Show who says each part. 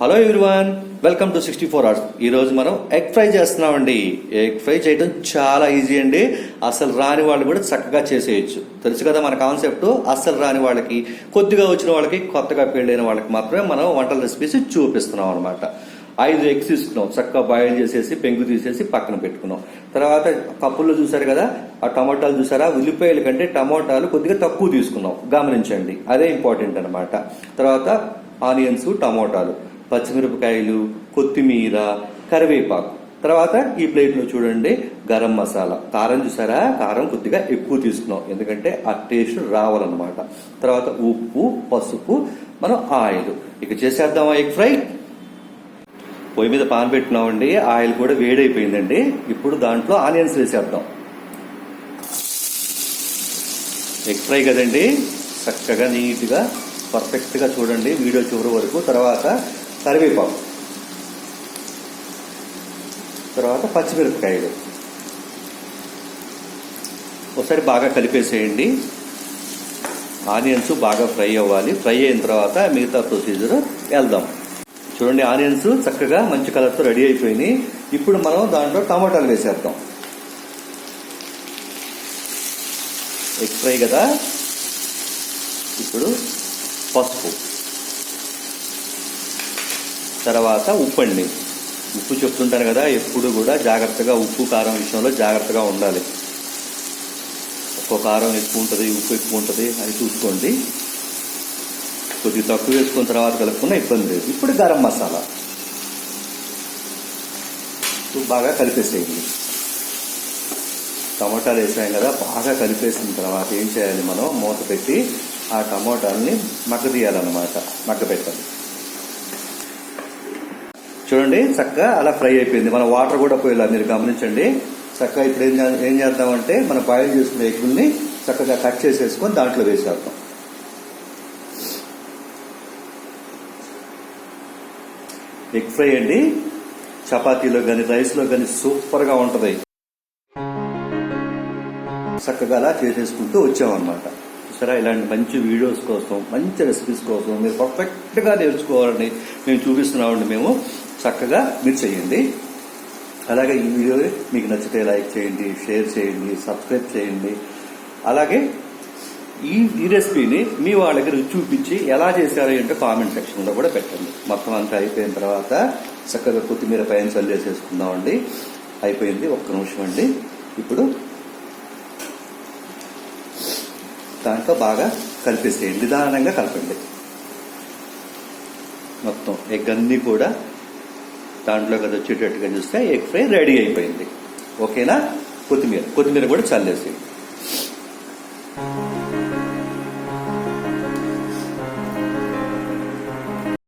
Speaker 1: Hello everyone welcome to sixty four hours ఈరోజు మనం egg fry చేస్తున్నామండి. ఎగ్ ఫ్రై చేయడం చాలా ఈజీ అండి. అసలు రాని వాళ్ళు కూడా చక్కగా చేసేయచ్చు. తెలుసు కదా మన కాన్సెప్ట్ అస్సలు రాని వాళ్ళకి కొద్దిగా వచ్చిన వాళ్ళకి కొత్తగా పెళ్ళైన వాళ్ళకి మాత్రమే మనం వంటల రెసిపీస్ చూపిస్తున్నాం అనమాట ఐదు ఎగ్స్ తీసుకున్నాం చక్కగా బాయిల్ చేసేసి పెంగు తీసేసి పక్కన పెట్టుకున్నాం. తర్వాత కప్పుల్లో చూసారు కదా? ఆ టమాటాలు చూసారా ఉల్లిపాయల కంటే టమాటాలు కొద్దిగా తక్కువ తీసుకున్నాం. గమనించండి. అదే ఇంపార్టెంట్ అనమాట తర్వాత ఆనియన్స్ టమోటాలు పచ్చిమిరపకాయలు కొత్తిమీర కరివేపాకు. తర్వాత ఈ ప్లేట్లో చూడండి గరం మసాలా. కారం చూసారా కారం కొద్దిగా ఎక్కువ తీసుకున్నాం. ఎందుకంటే ఆ టేస్ట్ రావాలన్నమాట. తర్వాత ఉప్పు పసుపు మనం ఆయిల్. ఇక చేసేద్దామా ఎగ్ ఫ్రై? పొయ్యి మీద పాన్ పెట్టినామండి ఆయిల్ కూడా వేడైపోయిందండి. ఇప్పుడు దాంట్లో ఆనియన్స్ వేసేద్దాం. ఎగ్ ఫ్రై కదండి చక్కగా నీట్గా పర్ఫెక్ట్గా చూడండి వీడియో చివరి వరకు. తర్వాత కరివేపాకు. తర్వాత పచ్చిమిరపకాయలు. ఒకసారి బాగా కలిపేసేయండి. ఆనియన్స్ బాగా ఫ్రై అవ్వాలి. ఫ్రై అయిన తర్వాత మిగతా ప్రొసీజర్ వెళ్దాం. చూడండి ఆనియన్స్ చక్కగా మంచి కలర్తో రెడీ అయిపోయినాయి. ఇప్పుడు మనం దాంట్లో టమాటాలు వేసేద్దాం. ఎగ్ ఫ్రై కదా? ఇప్పుడు పసుపు. తర్వాత ఉప్పు అండి. ఉప్పు చెప్తుంటాను కదా ఎప్పుడు కూడా జాగ్రత్తగా ఉప్పు కారం విషయంలో జాగ్రత్తగా ఉండాలి. ఒక్కో కారం ఎక్కువ ఉంటుంది ఉప్పు ఎక్కువ ఉంటుంది అని చూసుకోండి. కొద్దిగా తక్కువ వేసుకున్న తర్వాత కలుపుకున్న ఇబ్బంది లేదు. ఇప్పుడు గరం మసాలా. బాగా కలిపేసేయండి. టమాటాలు వేసాం కదా బాగా కలిపేసిన తర్వాత ఏం చేయాలి మనం? మూత పెట్టి ఆ టమోటాలని మగ్గ తీయాలన్నమాట మగ్గ పెట్టాలి చూడండి చక్కగా అలా ఫ్రై అయిపోయింది. మన వాటర్ కూడా పోయేలా మీరు గమనించండి. చక్కగా ఇప్పుడు ఏం ఏం చేద్దామంటే మనం బాయిల్ చేసుకున్న ఎగ్గుల్ని చక్కగా కట్ చేసేసుకొని దాంట్లో వేసేద్దాం. ఎగ్ ఫ్రై అండి చపాతీలో కానీ రైస్లో కానీ సూపర్గా ఉంటుంది. చక్కగా అలా చేసేసుకుంటూ వచ్చామన్నమాట. సరే ఇలాంటి మంచి వీడియోస్ కోసం మంచి రెసిపీస్ కోసం మీరు పర్ఫెక్ట్గా నేర్చుకోవాలని మేము చూపిస్తున్నామండి మేము. చక్కగా మీరు చేయండి. అలాగే ఈ వీడియో మీకు నచ్చితే లైక్ చేయండి షేర్ చేయండి సబ్స్క్రైబ్ చేయండి. అలాగే ఈ ఈ రెసిపీని మీ వాళ్ళకి రుచి చూపించి ఎలా చేశారు అంటే కామెంట్ సెక్షన్లో కూడా పెట్టండి. మొత్తం అంతా అయిపోయిన తర్వాత చక్కగా కొత్తిమీర పైన చల్లేసేసుకుందామండి అయిపోయింది ఒక్క నిమిషం అండి. ఇప్పుడు దాంట్లో బాగా కలిపేసేయండి నిదానంగా కలపండి. మొత్తం ఎగ్ అన్నీ కూడా దాంట్లో కదా వచ్చేటట్టుగా చూస్తే ఎగ్ ఫ్రై రెడీ అయిపోయింది. ఓకేనా? కొత్తిమీర కొత్తిమీర కూడా చల్లేసేయండి.